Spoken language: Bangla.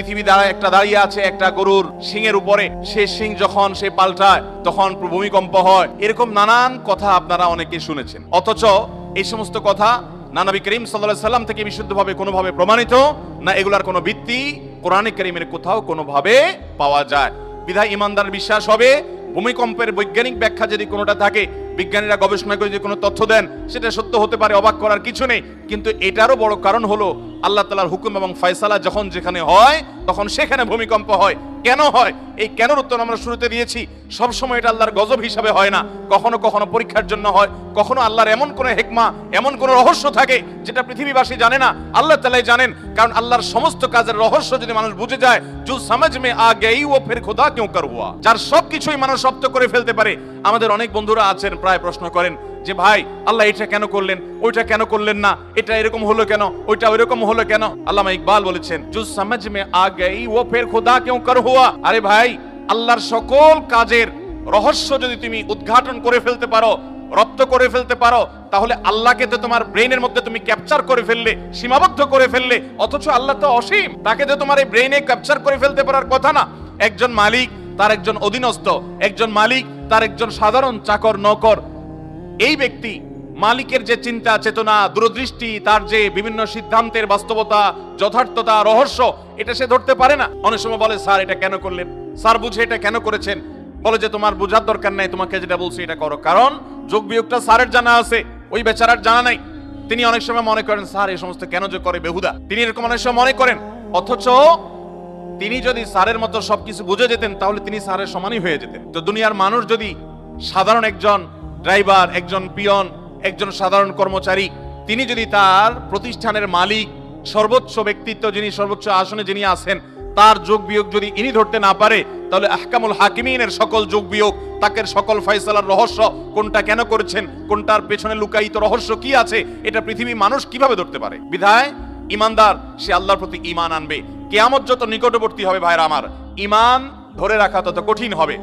পৃথিবী দ্বারা একটা দাঁড়িয়ে আছে একটা গরুর শিংয়ের উপরে। সে শিং যখন সে পাল্টায়, তখন ভূমিকম্প হয়। এরকম নানান কথা আপনারা অনেকে শুনেছেন। অথচ এই সমস্ত কথা না নবী করিম সাল্লাল্লাহু সাল্লাম থেকে বিশুদ্ধভাবে কোনোভাবে প্রমাণিত, না এগুলার কোনো ভিত্তি কোরআনে করিমের কোথাও কোনোভাবে পাওয়া যায়। বিধায় ইমানদার বিশ্বাস হবে, ভূমিকম্পের বৈজ্ঞানিক ব্যাখ্যা যদি কোনোটা থাকে, বিজ্ঞানীরা গবেষণা করে যদি কোনো তথ্য দেন, সেটা সত্য হতে পারে, অবাক করার কিছু নেই। কিন্তু এটারও বড় কারণ হলো আল্লাহ তালার হুকুম এবং ফয়সালা যখন যেখানে হয়, তখন সেখানে ভূমিকম্প হয়। কেন হয়? এই কেন উত্তর আমরা শুরুতে দিয়েছি। সবসময় এটা আল্লাহর গজব হিসাবে হয় না। কখনো কখনো পরীক্ষার জন্য হয়। কখনো আল্লাহর এমন কোনো হেকমা, এমন কোনো রহস্য থাকে যেটা পৃথিবীবাসী জানে না। আল্লাহ তালাই জানেন, কারণ আল্লাহর সমস্ত কাজের রহস্য যদি মানুষ বুঝে যায় জু সমাজ মে আ গেই ও ফের খোদা কেউ কর হুয়া? যার সব কিছুই মানুষ শব্দ করে ফেলতে পারে। আমাদের অনেক বন্ধুরা আছেন, প্রায় প্রশ্ন করেন যে ভাই, আল্লাহ এটা কেন করলেন? ওইটা কেন করলেন না? এটা এরকম হলো কেন? ওইটা ওইরকম হলো কেন? আল্লামা ইকবাল বলেছেন জু সমাজ মে আ গেই ও ফের খোদা কেউ কর হুয়া? আরে ভাই, আল্লাহর সকল কাজের রহস্য যদি তুমি উদ্ঘাটন করে ফেলতে পারো, রপ্ত করে ফেলতে পারো, তাহলে আল্লাহকে তো তোমার ব্রেনের মধ্যে তুমি ক্যাপচার করে ফেললে, সীমাবদ্ধ করে ফেললে, অথচ আল্লাহ তো অসীম। তাকে তো তোমার এই ব্রেনে ক্যাপচার করে ফেলতে পারার কথা না। একজন মালিক, তার একজন অধীনস্থ। একজন মালিক, তার একজন সাধারণ চাকর নকর এই ব্যক্তি মালিকের যে চিন্তা, চেতনা, দূরদৃষ্টি, তার যে বিভিন্ন সিদ্ধান্তের বাস্তবতা, যথার্থতা, রহস্য, এটা সে ধরতে পারে না। অনেক সময় বলে, স্যার, এটা কেন করলেন? স্যার বুঝে এটা কেন করেছেন? বলে যে, তোমার বোঝার দরকার নাই, তোমাকে যেটা বলছি এটা করো। কারণ যোগ বিয়োগটা স্যারের জানা আছে, ওই বেচারার জানা নাই। তিনি অনেক সময় মনে করেন, স্যার এই সমস্ত কেন যে করে বেহুদা? তিনি এরকম অনেক সময় মনে করেন, অথচ তিনি যদি স্যারের মতো সবকিছু বুঝে যেতেন, তাহলে তিনি স্যারের সমানই হয়ে যেতেন। তো দুনিয়ার মানুষ যদি সাধারণ একজন ড্রাইভার, একজন পিয়ন, একজন সাধারণ কর্মচারী, তিনি যদি তার প্রতিষ্ঠানের মালিক, সর্বোচ্চ ব্যক্তিত্ব যিনি, সর্বোচ্চ আসনে যিনি আছেন, তার যোগ বিয়োগ যদি ইনি ধরতে না পারে, তাহলে আহকামুল হাকিমিনের সকল যোগ বিয়োগ, তাকের সকল ফয়সালার রহস্য, কোনটা কেন করেছেন, কোনটার পেছনে লুকায়িত রহস্য কি আছে, এটা পৃথিবী মানুষ কীভাবে ধরতে পারে? বিধায়, ইমানদার, সে আল্লাহর প্রতি ইমান আনবে। কেয়ামত যত নিকটবর্তী হবে ভাইরা আমার ইমান ধরে রাখা তত কঠিন হবে।